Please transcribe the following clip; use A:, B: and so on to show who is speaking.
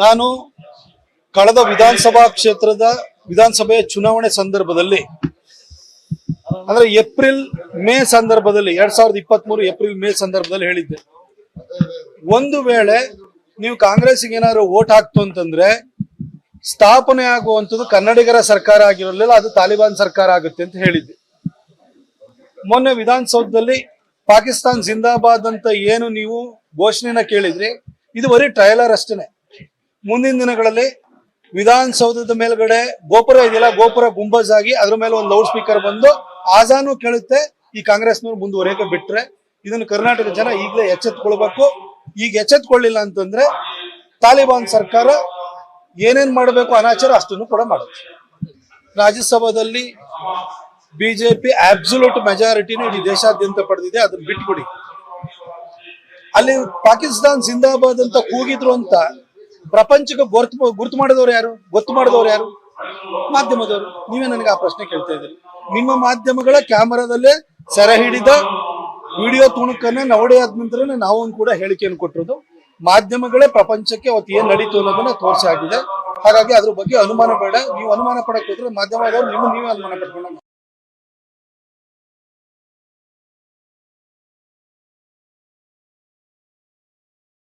A: ನಾನು ಕಳೆದ ವಿಧಾನಸಭಾ ಕ್ಷೇತ್ರದ ವಿಧಾನಸಭೆಯ ಚುನಾವಣೆ ಸಂದರ್ಭದಲ್ಲಿ, ಅಂದ್ರೆ ಏಪ್ರಿಲ್ ಮೇ ಸಂದರ್ಭದಲ್ಲಿ, ಎರಡ್ ಸಾವಿರದ ಇಪ್ಪತ್ತ್ ಮೂರು ಏಪ್ರಿಲ್ ಮೇ ಸಂದರ್ಭದಲ್ಲಿ ಹೇಳಿದ್ದೆ. ಒಂದು ವೇಳೆ ನೀವು ಕಾಂಗ್ರೆಸ್ಗೆ ಏನಾದ್ರು ಓಟ್ ಹಾಕ್ತು ಅಂತಂದ್ರೆ, ಸ್ಥಾಪನೆ ಆಗುವಂಥದ್ದು ಕನ್ನಡಿಗರ ಸರ್ಕಾರ ಆಗಿರಲಿಲ್ಲ, ಅದು ತಾಲಿಬಾನ್ ಸರ್ಕಾರ ಆಗುತ್ತೆ ಅಂತ ಹೇಳಿದ್ದೆ. ಮೊನ್ನೆ ವಿಧಾನಸೌಧದಲ್ಲಿ ಪಾಕಿಸ್ತಾನ್ ಜಿಂದಾಬಾದ್ ಅಂತ ಏನು ನೀವು ಘೋಷಣೆನ ಕೇಳಿದ್ರಿ, ಇದು ಬರೀ ಟ್ರಯಲರ್ ಅಷ್ಟೇನೆ. ಮುಂದಿನ ದಿನಗಳಲ್ಲಿ ವಿಧಾನಸೌಧದ ಮೇಲ್ಗಡೆ ಗೋಪುರ ಇದೆಯಲ್ಲ, ಗೋಪುರ ಗುಂಬಜ್ ಆಗಿ ಅದ್ರ ಮೇಲೆ ಒಂದು ಲೌಡ್ ಸ್ಪೀಕರ್ ಬಂದು ಆಜಾನು ಕೇಳುತ್ತೆ. ಈ ಕಾಂಗ್ರೆಸ್ನವ್ರು ಮುಂದುವರಿಯಕ್ಕೆ ಬಿಟ್ರೆ ಇದನ್ನು ಕರ್ನಾಟಕ ಜನ ಈಗಲೇ ಎಚ್ಚೆತ್ಕೊಳ್ಬೇಕು. ಈಗ ಎಚ್ಚೆತ್ಕೊಳ್ಳಿಲ್ಲ ಅಂತಂದ್ರೆ ತಾಲಿಬಾನ್ ಸರ್ಕಾರ ಏನೇನ್ ಮಾಡಬೇಕು ಅನಾಚಾರ ಅಷ್ಟನ್ನು ಕೂಡ ಮಾಡುತ್ತೆ. ರಾಜ್ಯಸಭಾದಲ್ಲಿ ಬಿಜೆಪಿ ಅಬ್ಸಲ್ಯೂಟ್ ಮೆಜಾರಿಟಿನ ಇಡೀ ದೇಶಾದ್ಯಂತ ಪಡೆದಿದೆ, ಅದನ್ನ ಬಿಟ್ಬಿಡಿ. ಅಲ್ಲಿ ಪಾಕಿಸ್ತಾನ್ ಜಿಂದಾಬಾದ್ ಅಂತ ಕೂಗಿದ್ರು ಅಂತ ಪ್ರಪಂಚಕ್ಕೆ ಗುರ್ತು ಗುರ್ತು ಮಾಡಿದವ್ರು ಯಾರು? ಗೊತ್ತು ಮಾಡಿದವ್ರು ಯಾರು? ಮಾಧ್ಯಮದವರು. ನೀವೇ ನನಗೆ ಆ ಪ್ರಶ್ನೆ ಕೇಳ್ತಾ ಇದ್ದೀರಿ. ನಿಮ್ಮ ಮಾಧ್ಯಮಗಳ ಕ್ಯಾಮರಾದಲ್ಲೇ ಸೆರೆ ಹಿಡಿದ ವಿಡಿಯೋ ತುಣುಕನ್ನೇ ನವಡೆ ಆದ ನಂತರ ನಾವು ಕೂಡ ಹೇಳಿಕೆಯನ್ನು ಕೊಟ್ಟಿರೋದು. ಮಾಧ್ಯಮಗಳೇ ಪ್ರಪಂಚಕ್ಕೆ ಅವತ್ತು ಏನ್ ನಡೀತು ಅನ್ನೋದನ್ನ ತೋರಿಸಿ ಆಗಿದೆ ಹಾಗಾಗಿ ಅದ್ರ ಬಗ್ಗೆ ಅನುಮಾನ ಬೇಡ. ನೀವು ಅನುಮಾನ ಪಡಕ್ ಹೋದ್ರೆ ಮಾಧ್ಯಮದವ್ರು ನಿಮ್ಮ ನೀವೇ ಅನುಮಾನ ಪಡ್ಕೊಂಡಂಗೆ